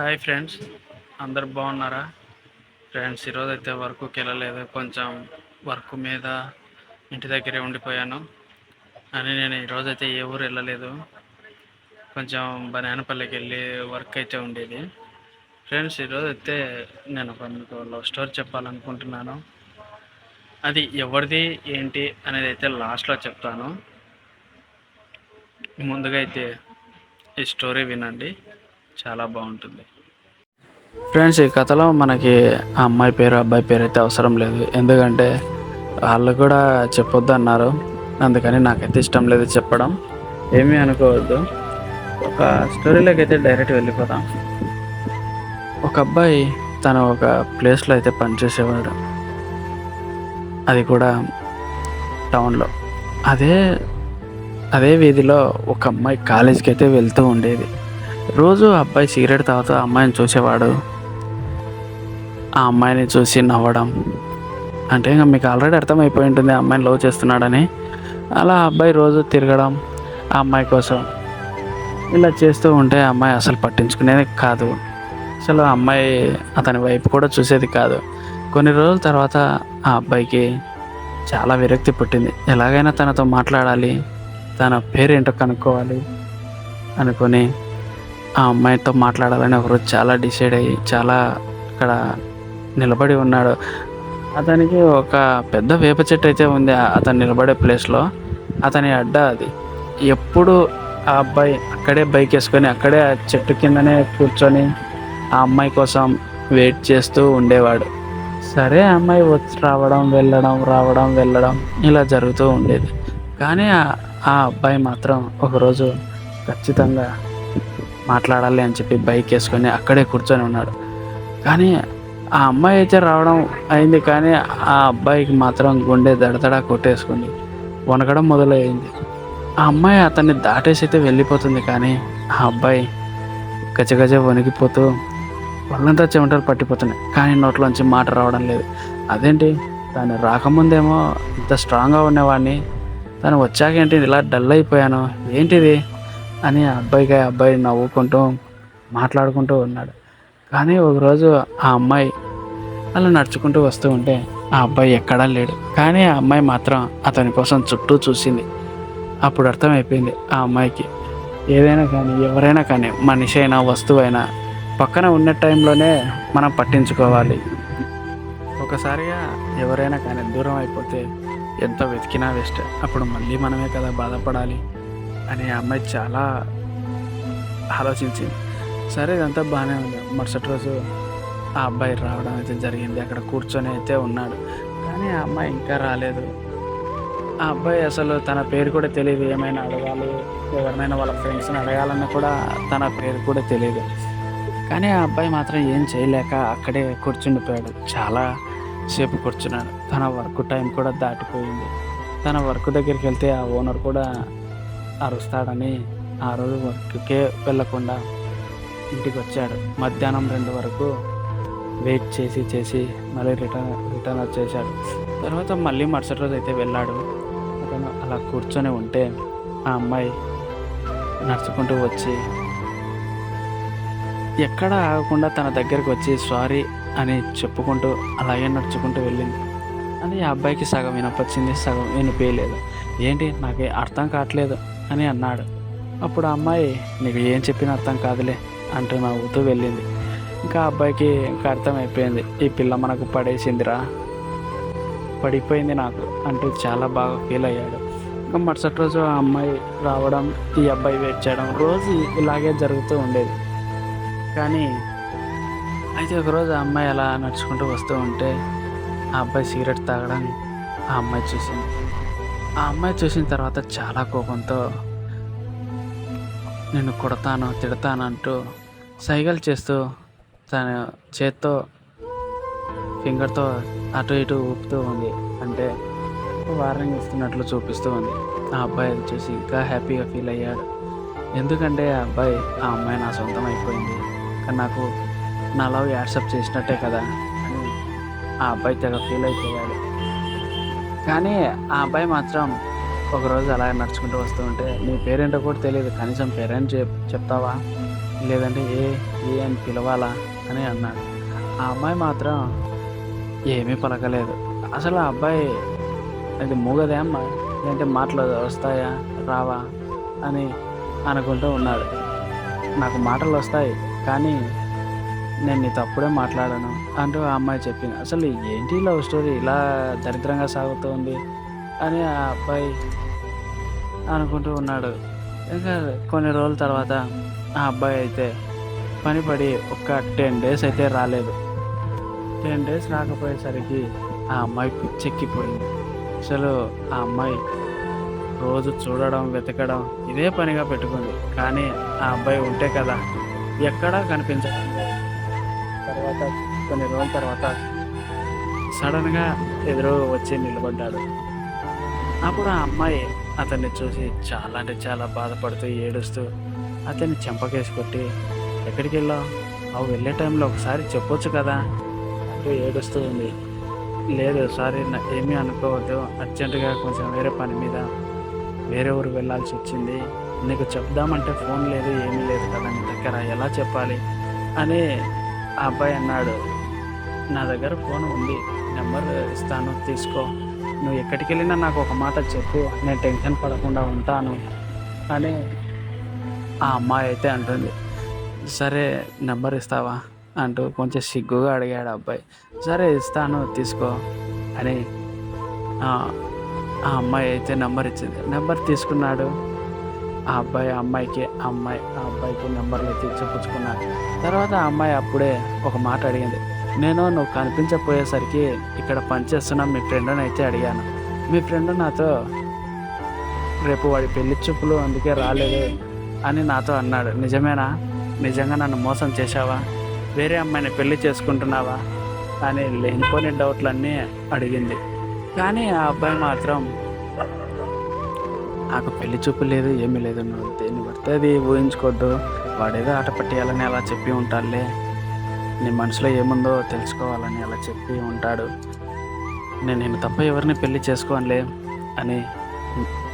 Hi friends అందరు బాగున్నారా? Friends ఈరోజు అయితే వర్క్కి వెళ్ళలేదు కొంచెం వర్క్ మీద ఇంటి దగ్గరే ఉండిపోయాను. అని నేను ఈరోజైతే ఏ ఊరు వెళ్ళలేదు. కొంచెం బనానపల్లికి వెళ్ళి వర్క్ అయితే ఉండేది. ఫ్రెండ్స్ ఈరోజు అయితే నేను ఒక మీకు లవ్ స్టోరీ చెప్పాలనుకుంటున్నాను. అది ఎవరిది ఏంటి అనేది అయితే లాస్ట్లో చెప్తాను. ముందుగా అయితే ఈ స్టోరీ వినండి. చాలా బాగుంటుంది. ఫ్రెండ్స్ ఈ కథలో మనకి ఆ అమ్మాయి పేరు అబ్బాయి పేరు అయితే అవసరం లేదు. ఎందుకంటే వాళ్ళు కూడా చెప్పొద్దు అన్నారు అందుకని నాకైతే ఇష్టం లేదు చెప్పడం. ఏమీ అనుకోవద్దు. ఒక స్టోరీలోకి అయితే డైరెక్ట్ వెళ్ళిపోదాం. ఒక అబ్బాయి తను ఒక ప్లేస్లో అయితే పనిచేసేవాడు. అది కూడా టౌన్లో. అదే అదే వీధిలో ఒక అమ్మాయి కాలేజీకి అయితే వెళ్తూ ఉండేది. రోజు అబ్బాయి సిగరెట్ తాగుతూ ఆ అమ్మాయిని చూసేవాడు. ఆ అమ్మాయిని చూసి నవ్వడం. అంటే ఇంకా మీకు ఆల్రెడీ అర్థమైపోయి ఉంటుంది ఆ అమ్మాయిని లవ్ చేస్తున్నాడని. అలా ఆ అబ్బాయి రోజు తిరగడం ఆ అమ్మాయి కోసం. ఇలా చేస్తూ ఉంటే ఆ అమ్మాయి అసలు పట్టించుకునేది కాదు. అసలు అమ్మాయి అతని వైపు కూడా చూసేది కాదు. కొన్ని రోజుల తర్వాత ఆ అబ్బాయికి చాలా విరక్తి పుట్టింది. ఎలాగైనా తనతో మాట్లాడాలి తన పేరేంటో కనుక్కోవాలి అనుకొని ఆ అమ్మాయితో మాట్లాడాలని ఒకరోజు చాలా డిసైడ్ అయ్యి చాలా అక్కడ నిలబడి ఉన్నాడు. అతనికి ఒక పెద్ద వేప చెట్టు అయితే ఉంది అతను నిలబడే ప్లేస్లో. అతని అడ్డ అది. ఎప్పుడు ఆ అబ్బాయి అక్కడే బైక్ వేసుకొని అక్కడే ఆ చెట్టు కిందనే కూర్చొని ఆ అమ్మాయి కోసం వెయిట్ చేస్తూ ఉండేవాడు. సరే ఆ అమ్మాయి వచ్చి రావడం వెళ్ళడం రావడం వెళ్ళడం ఇలా జరుగుతూ ఉండేది. కానీ ఆ అబ్బాయి మాత్రం ఒకరోజు ఖచ్చితంగా మాట్లాడాలి అని చెప్పి బైక్ వేసుకొని అక్కడే కూర్చొని ఉన్నాడు. కానీ ఆ అమ్మాయి అయితే రావడం అయింది కానీ ఆ అబ్బాయికి మాత్రం గుండె దడదడా కొట్టేసుకుంది వణకడం మొదలైంది ఆ అమ్మాయి అతన్ని దాటేసి అయితే వెళ్ళిపోతుంది కానీ ఆ అబ్బాయి గజగజ వణికిపోతూ వాళ్ళంతా చెమటలు పట్టిపోతున్నాయి. కానీ నోట్లోంచి మాట రావడం లేదు. అదేంటి? తను రాకముందేమో ఇంత స్ట్రాంగ్గా ఉండేవాడిని తను వచ్చాక ఏంటి ఇలా డల్ అయిపోయాను? ఏంటిది? అని ఆ అబ్బాయికి ఆ అబ్బాయి నవ్వుకుంటూ మాట్లాడుకుంటూ ఉన్నాడు. కానీ ఒకరోజు ఆ అమ్మాయి అలా నడుచుకుంటూ వస్తూ ఉంటే ఆ అబ్బాయి ఎక్కడా లేడు. కానీ ఆ అమ్మాయి మాత్రం అతని కోసం చుట్టూ చూసింది. అప్పుడు అర్థమైపోయింది ఆ అమ్మాయికి. ఏదైనా కానీ ఎవరైనా కానీ మనిషి అయినా వస్తువు అయినా పక్కన ఉన్న టైంలోనే మనం పట్టించుకోవాలి. ఒకసారిగా ఎవరైనా కానీ దూరం అయిపోతే ఎంత వెతికినా వేస్ట్. అప్పుడు మళ్ళీ మనమే కదా బాధపడాలి. అని ఆ అమ్మాయి చాలా ఆలోచించింది. సరే ఇదంతా బాగానే ఉంది. మరుసటి రోజు ఆ అబ్బాయి రావడం అయితే జరిగింది. అక్కడ కూర్చొని అయితే ఉన్నాడు. కానీ ఆ అమ్మాయి ఇంకా రాలేదు. ఆ అబ్బాయి అసలు తన పేరు కూడా తెలియదు ఏమైనా అడగాలి ఎవరినైనా వాళ్ళ ఫ్రెండ్స్ని అడగాలన్నా కూడా తన పేరు కూడా తెలియదు కానీ ఆ అబ్బాయి మాత్రం ఏం చేయలేక అక్కడే కూర్చుండిపోయాడు. చాలా సేపు కూర్చున్నాడు. తన వర్క్ టైం కూడా దాటిపోయింది. తన వర్క్ దగ్గరికి వెళ్తే ఆ ఓనర్ కూడా అరుస్తాడని ఆ రోజు వర్క్కే వెళ్ళకుండా ఇంటికి వచ్చాడు మధ్యాహ్నం రెండు వరకు వెయిట్ చేసి చేసి మళ్ళీ రిటర్న్ రిటర్న్ వచ్చేసాడు తర్వాత మళ్ళీ మరుసటి రోజు అయితే వెళ్ళాడు. అతను అలా కూర్చొని ఉంటే ఆ అమ్మాయి నడుచుకుంటూ వచ్చి ఎక్కడ ఆగకుండా తన దగ్గరికి వచ్చి సారీ అని చెప్పుకుంటూ అలాగే నడుచుకుంటూ వెళ్ళింది. అని ఆ అబ్బాయికి సగం వినపచ్చింది సగం వినిపించలేదు ఏంటి? నాకు అర్థం కావట్లేదు. అని అన్నాడు. అప్పుడు ఆ అమ్మాయి నీకు ఏం చెప్పినా అర్థం కాదులే అంటూ నవ్వుతూ వెళ్ళింది. ఇంకా అబ్బాయికి ఇంకా అర్థమైపోయింది. ఈ పిల్ల మనకు పడేసిందిరా. పడిపోయింది నాకు అంటూ చాలా బాగా ఫీల్ అయ్యాడు. ఇంకా మరుసటి రోజు ఆ అమ్మాయి రావడం ఈ అబ్బాయి వెయిట్ చేయడం రోజు ఇలాగే జరుగుతూ ఉండేది. కానీ అయితే ఒకరోజు ఆ అమ్మాయి అలా నడుచుకుంటూ వస్తూ ఉంటే ఆ అబ్బాయి సిగరెట్ తాగడం ఆ అమ్మాయి చూసింది. ఆ అమ్మాయి చూసిన తర్వాత చాలా కోపంతో నేను కొడతాను తిడతాను అంటూ సైగలు చేస్తూ తన చేత్తో ఫింగర్తో అటు ఇటు ఊపుతూ ఉంది. అంటే వార్నింగ్ ఇస్తున్నట్లు చూపిస్తూ ఉంది. ఆ అబ్బాయి అది చూసి ఇంకా హ్యాపీగా ఫీల్ అయ్యాడు. ఎందుకంటే ఆ అబ్బాయి ఆ అమ్మాయి నా సొంతం అయిపోయింది. కానీ నాకు నా లవ్ యాక్సెప్ట్ చేసినట్టే కదా అని ఆ అబ్బాయి తెగ ఫీల్ అయిపోయాడు. కానీ ఆ అబ్బాయి మాత్రం ఒకరోజు అలా నడుచుకుంటూ వస్తూ ఉంటే నీ పేరేంటో కూడా తెలియదు కనీసం పేరెంట్ చెప్ చెప్తావా? లేదంటే ఏ ఏ అని పిలవాలా? అని అన్నాడు. ఆ అమ్మాయి మాత్రం ఏమీ పలకలేదు. అసలు ఆ అబ్బాయి అది మూగదే అమ్మ లేదంటే మాటలు వస్తాయా రావా? అని అనుకుంటూ ఉన్నాడు. నాకు మాటలు వస్తాయి కానీ నేను నీతో అప్పుడే మాట్లాడాను అంటూ ఆ అమ్మాయి చెప్పింది. అసలు ఏంటి లవ్ స్టోరీ? ఇలా దరిద్రంగా సాగుతోంది అని ఆ అబ్బాయి అనుకుంటూ ఉన్నాడు. ఇంకా కొన్ని రోజుల తర్వాత ఆ అబ్బాయి అయితే పని పడి ఒక టెన్ డేస్ అయితే రాలేదు. టెన్ డేస్ రాకపోయేసరికి ఆ అమ్మాయి పిచ్చెక్కిపోయింది. అసలు ఆ అమ్మాయి రోజు చూడడం వెతకడం ఇదే పనిగా పెట్టుకుంది. కానీ ఆ అబ్బాయి ఉంటే కదా ఎక్కడా కనిపించడం లేదు. తర్వాత కొన్ని రోజుల తర్వాత సడన్గా ఎదురు వచ్చి నిలబడ్డాడు. అప్పుడు ఆ అమ్మాయి అతన్ని చూసి చాలా అంటే చాలా బాధపడుతూ ఏడుస్తూ అతన్ని చెంపకేసి కొట్టి ఎక్కడికి వెళ్ళావు? అవి వెళ్ళే టైంలో ఒకసారి చెప్పొచ్చు కదా అంటూ ఏడుస్తూ ఉంది. లేదు సారీ నా- ఏమీ అనుకోవద్దు. అర్జెంటుగా కొంచెం వేరే పని మీద వేరే ఊరు వెళ్ళాల్సి వచ్చింది. నీకు చెప్దామంటే ఫోన్ లేదు ఏమీ లేదు కదా నీ దగ్గర ఎలా చెప్పాలి? అని ఆ అబ్బాయి అన్నాడు. నా దగ్గర ఫోన్ ఉంది నెంబర్ ఇస్తాను తీసుకో. నువ్వు ఎక్కడికి వెళ్ళినా నాకు ఒక మాట చెప్పు. నేను టెన్షన్ పడకుండా ఉంటాను. అని ఆ అమ్మాయి అయితే అంటుంది. సరే నెంబర్ ఇస్తావా? అంటూ కొంచెం సిగ్గుగా అడిగాడు అబ్బాయి. సరే ఇస్తాను తీసుకో అని ఆ అమ్మాయి అయితే నెంబర్ ఇచ్చింది. నెంబర్ తీసుకున్నాడు. ఆ అబ్బాయి అమ్మాయికి అమ్మాయి ఆ అబ్బాయికి నెంబర్లు అయితే పుచ్చుకున్నాడు తర్వాత ఆ అమ్మాయి అప్పుడే ఒక మాట అడిగింది. నేను నువ్వు కనిపించకపోయేసరికి ఇక్కడ పనిచేస్తున్న మీ ఫ్రెండ్ని అయితే అడిగాను. మీ ఫ్రెండ్ నాతో రేపు వాడి పెళ్ళి చూపులు అందుకే రాలేదు అని నాతో అన్నాడు. నిజమేనా? నిజంగా నన్ను మోసం చేశావా? వేరే అమ్మాయిని పెళ్ళి చేసుకుంటున్నావా? అని లేనిపోని డౌట్లన్నీ అడిగింది. కానీ ఆ అబ్బాయి మాత్రం నాకు పెళ్ళి చూపు లేదు ఏమీ లేదు నువ్వు దేన్ని పడితే అది ఊహించుకోద్దు. వాడేదో ఆట పట్టేయాలని అలా చెప్పి ఉంటాడులే. నీ మనసులో ఏముందో తెలుసుకోవాలని అలా చెప్పి ఉంటాడు. నేను నేను తప్ప ఎవరిని పెళ్ళి చేసుకోనులే అని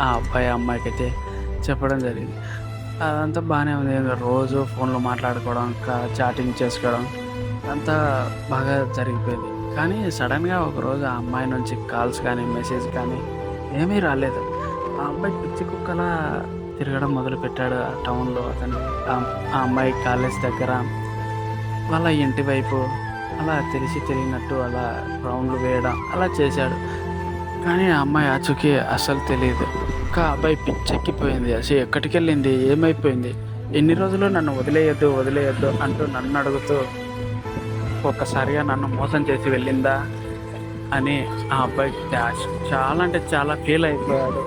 ఆ అబ్బాయి అమ్మాయికి అయితే చెప్పడం జరిగింది. అదంతా బాగానే ఉంది. రోజు ఫోన్లో మాట్లాడుకోవడం చాటింగ్ చేసుకోవడం అంతా బాగా జరిగిపోయింది. కానీ సడన్గా ఒకరోజు ఆ అమ్మాయి నుంచి కాల్స్ కానీ మెసేజ్ కానీ ఏమీ రాలేదు. ఆ అబ్బాయి పిచ్చి కుక్కలా తిరగడం మొదలుపెట్టాడు ఆ టౌన్లో. అతను ఆ- ఆ అమ్మాయి కాలేజ్ దగ్గర వాళ్ళ ఇంటి వైపు అలా తెలిసి తెలియనట్టు అలా రౌండ్లు వేయడం అలా చేశాడు. కానీ ఆ అమ్మాయి ఆచూకీ అసలు తెలియదు. ఇంకా అబ్బాయి పిచ్చెక్కిపోయింది. అసలు ఎక్కడికి వెళ్ళింది ఏమైపోయింది? ఎన్ని రోజులు నన్ను వదిలేయొద్దు వదిలేయొద్దు అంటూ నన్ను అడుగుతూ ఒక్కసారిగా నన్ను మోసం చేసి వెళ్ళిందా అని ఆ అబ్బాయి చాలా అంటే చాలా ఫీల్ అయిపోయాడు.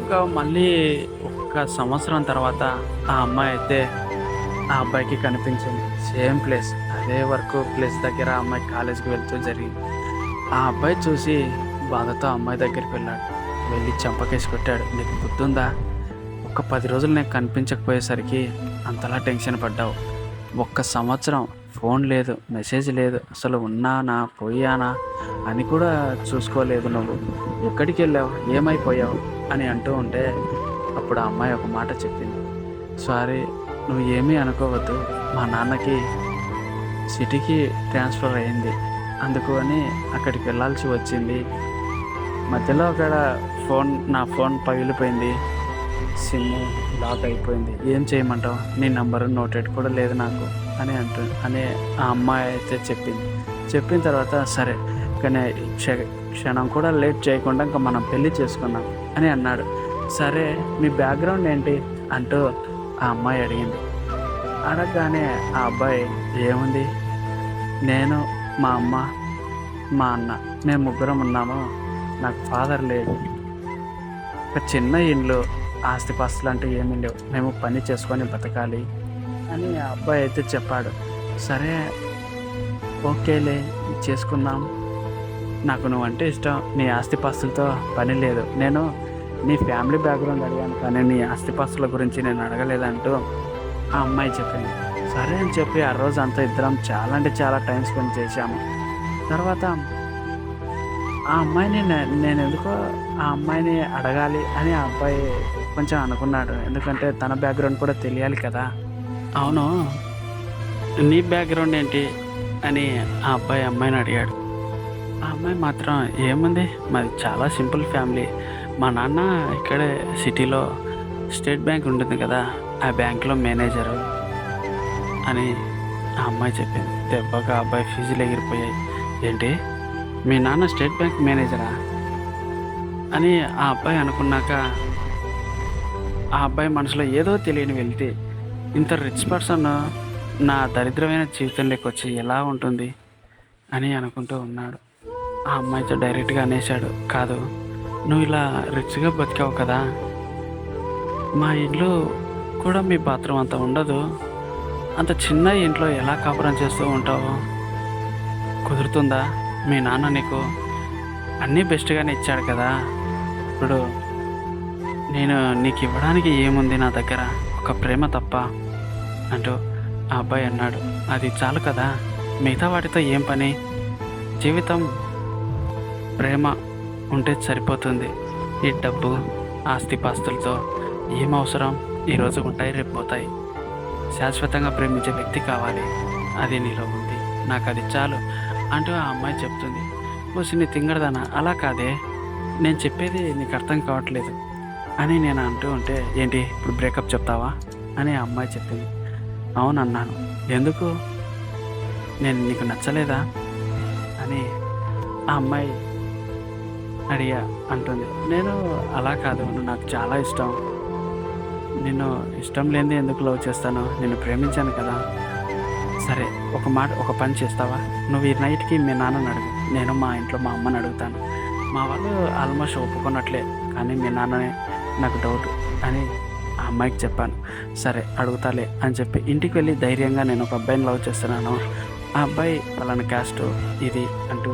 ఇంకా మళ్ళీ ఒక్క సంవత్సరం తర్వాత ఆ అమ్మాయి అయితే ఆ అబ్బాయికి కనిపించింది. సేమ్ ప్లేస్ అదే వర్క్ ప్లేస్ దగ్గర అమ్మాయి కాలేజీకి వెళ్తూ జరిగింది. ఆ అబ్బాయి చూసి బాధతో అమ్మాయి దగ్గరికి వెళ్ళాడు. వెళ్ళి చంపకేసి కొట్టాడు. నీకు గుర్తుందా ఒక పది రోజులు నేను కనిపించకపోయేసరికి అంతలా టెన్షన్ పడ్డావు. ఒక్క సంవత్సరం ఫోన్ లేదు మెసేజ్ లేదు అసలు ఉన్నానా పోయానా అని కూడా చూసుకోలేదు నువ్వు. ఎక్కడికి వెళ్ళావు? ఏమైపోయావు? అని అంటూ ఉంటే అప్పుడు ఆ అమ్మాయి ఒక మాట చెప్పింది. సారీ నువ్వు ఏమీ అనుకోవద్దు. మా నాన్నకి సిటీకి ట్రాన్స్ఫర్ అయింది. అందుకు అని అక్కడికి వెళ్ళాల్సి వచ్చింది. మధ్యలో అక్కడ ఫోన్ నా ఫోన్ పగిలిపోయింది. సిమ్ లాక్ అయిపోయింది. ఏం చేయమంటావు? నీ నంబర్ నోటెడ్ కూడా లేదు నాకు అని అంటు అని ఆ అమ్మాయి అయితే చెప్పింది. చెప్పిన తర్వాత సరే కానీ క్ష- క్షణం కూడా లేట్ చేయకుండా ఇంకా మనం పెళ్ళి చేసుకున్నాం అని అన్నాడు. సరే మీ బ్యాక్గ్రౌండ్ ఏంటి? అంటూ ఆ అమ్మాయి అడిగింది. అడగగానే ఆ అబ్బాయి ఏముంది? నేను మా అమ్మ మా అన్న మేము ముగ్గురం ఉన్నాము. నాకు ఫాదర్ లేడు. ఒక చిన్న ఇండ్లు ఆస్తిపాస్తులు అంటూ ఏమీ లేవు. మేము పని చేసుకొని బతకాలి అని ఆ అబ్బాయి అయితే చెప్పాడు. సరే ఓకేలే చేసుకుందాం. నాకు నువ్వంటే ఇష్టం. నీ ఆస్తిపాస్తులతో పని లేదు. నేను నీ ఫ్యామిలీ బ్యాక్గ్రౌండ్ అడిగాను కానీ నీ ఆస్తిపాస్తుల గురించి నేను అడగలేదంటూ ఆ అమ్మాయి చెప్పింది. సరే అని చెప్పి ఆ రోజు అంతా ఇద్దరం చాలా అంటే చాలా టైం స్పెండ్ చేశాము. తర్వాత ఆ అమ్మాయిని నేను ఎందుకో ఆ అమ్మాయిని అడగాలి అని ఆ అబ్బాయి కొంచెం అనుకున్నాడు. ఎందుకంటే తన బ్యాక్గ్రౌండ్ కూడా తెలియాలి కదా. అవును. నీ బ్యాక్గ్రౌండ్ ఏంటి అని ఆ అబ్బాయి అమ్మాయిని అడిగాడు. ఆ అమ్మాయి మాత్రం ఏముంది? మాది చాలా సింపుల్ ఫ్యామిలీ. మా నాన్న ఇక్కడే సిటీలో స్టేట్ బ్యాంక్ ఉంటుంది కదా ఆ బ్యాంక్లో మేనేజరు అని ఆ అమ్మాయి చెప్పింది. దెబ్బగా అబ్బాయి ఫీజులు ఎగిరిపోయాయి. ఏంటి? మీ నాన్న స్టేట్ బ్యాంక్ మేనేజరా? అని ఆ అబ్బాయి అనుకున్నాక ఆ అబ్బాయి మనసులో ఏదో తెలియని వెళ్తే ఇంత రిచ్ పర్సన్ నా దరిద్రమైన జీవితంలోకి వచ్చి ఎలా ఉంటుంది అని అనుకుంటూ ఉన్నాడు. ఆ అమ్మాయితో డైరెక్ట్గా అనేశాడు. కాదు నువ్వు ఇలా రిచ్గా బతికావు కదా. మా ఇల్లు కూడా మీ బాత్రూమ్ అంత ఉండదు. అంత చిన్న ఇంట్లో ఎలా కాపురం చేస్తూ ఉంటావు? కుదురుతుందా? మీ నాన్న నీకు అన్నీ బెస్ట్గానే ఇచ్చాడు కదా. ఇప్పుడు నేను నీకు ఇవ్వడానికి ఏముంది నా దగ్గర? ఒక ప్రేమ తప్ప అంటూ ఆ అబ్బాయి అన్నాడు. అది చాలు కదా. మిగతా వాటితో ఏం పని? జీవితం ప్రేమ. ఉంటే సరిపోతుంది. ఈ డబ్బు ఆస్తిపాస్తులతో ఏం అవసరం? ఈరోజు ఉంటాయి రేపు పోతాయి. శాశ్వతంగా ప్రేమించే వ్యక్తి కావాలి. అది నీలో ఉంది. నాకు అది చాలు అంటూ ఆ అమ్మాయి చెప్తుంది. ఓసి నీ తింగడదానా అలా కాదే. నేను చెప్పేది నీకు అర్థం కావట్లేదు అని నేను అంటూ ఉంటే ఏంటి? ఇప్పుడు బ్రేకప్ చెప్తావా? అని ఆ అమ్మాయి చెప్పింది. అవును అన్నాను. ఎందుకు? నేను నీకు నచ్చలేదా? అని ఆ అమ్మాయి అడిగా అంటుంది. నేను అలా కాదు నువ్వు నాకు చాలా ఇష్టం. నిన్ను ఇష్టం లేని ఎందుకు లవ్ చేస్తాను? నిన్ను ప్రేమించాను కదా. సరే ఒక మాట ఒక పని చేస్తావా? నువ్వు ఈ నైట్కి మీ నాన్నని అడుగు. నేను మా ఇంట్లో మా అమ్మని అడుగుతాను. మా వాళ్ళు ఆల్మోస్ట్ ఒప్పుకున్నట్లే కానీ మీ నాన్ననే నాకు డౌట్ అని ఆ అమ్మాయికి చెప్పాను. సరే అడుగుతాలే అని చెప్పి ఇంటికి వెళ్ళి ధైర్యంగా నేను ఒక అబ్బాయిని లవ్ చేస్తున్నాను. ఆ అబ్బాయి పలానా క్యాస్ట్ ఇది అంటూ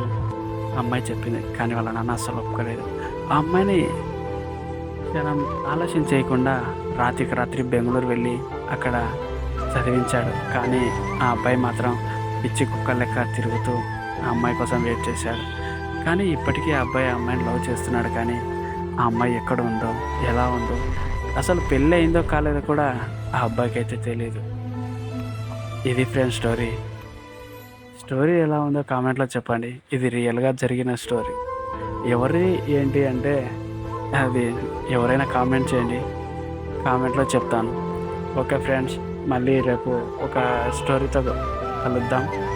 అమ్మాయి చెప్పింది కానీ వాళ్ళ నాన్న అస్సలు ఒప్పుకోలేదు. ఆ అమ్మాయిని మనం ఆలోచన చేయకుండా రాత్రికి రాత్రి బెంగళూరు వెళ్ళి అక్కడ చదివించాడు. కానీ ఆ అబ్బాయి మాత్రం పిచ్చి కుక్క లెక్క తిరుగుతూ ఆ అమ్మాయి కోసం వెయిట్ చేశాడు. కానీ ఇప్పటికీ ఆ అబ్బాయి ఆ అమ్మాయిని లవ్ చేస్తున్నాడు కానీ ఆ అమ్మాయి ఎక్కడ ఉందో ఎలా ఉందో అసలు పెళ్ళి అయిందో కాలేదో కూడా ఆ అబ్బాయికి అయితే తెలియదు ఇది ఫ్రెండ్ స్టోరీ స్టోరీ ఎలా ఉందో కామెంట్లో చెప్పండి. ఇది రియల్గా జరిగిన స్టోరీ. ఎవరి ఏంటి అంటే అది ఎవరైనా కామెంట్ చేయండి. కామెంట్లో చెప్తాను. ఓకే ఫ్రెండ్స్ మళ్ళీ రేపు ఒక స్టోరీతో కలుద్దాం.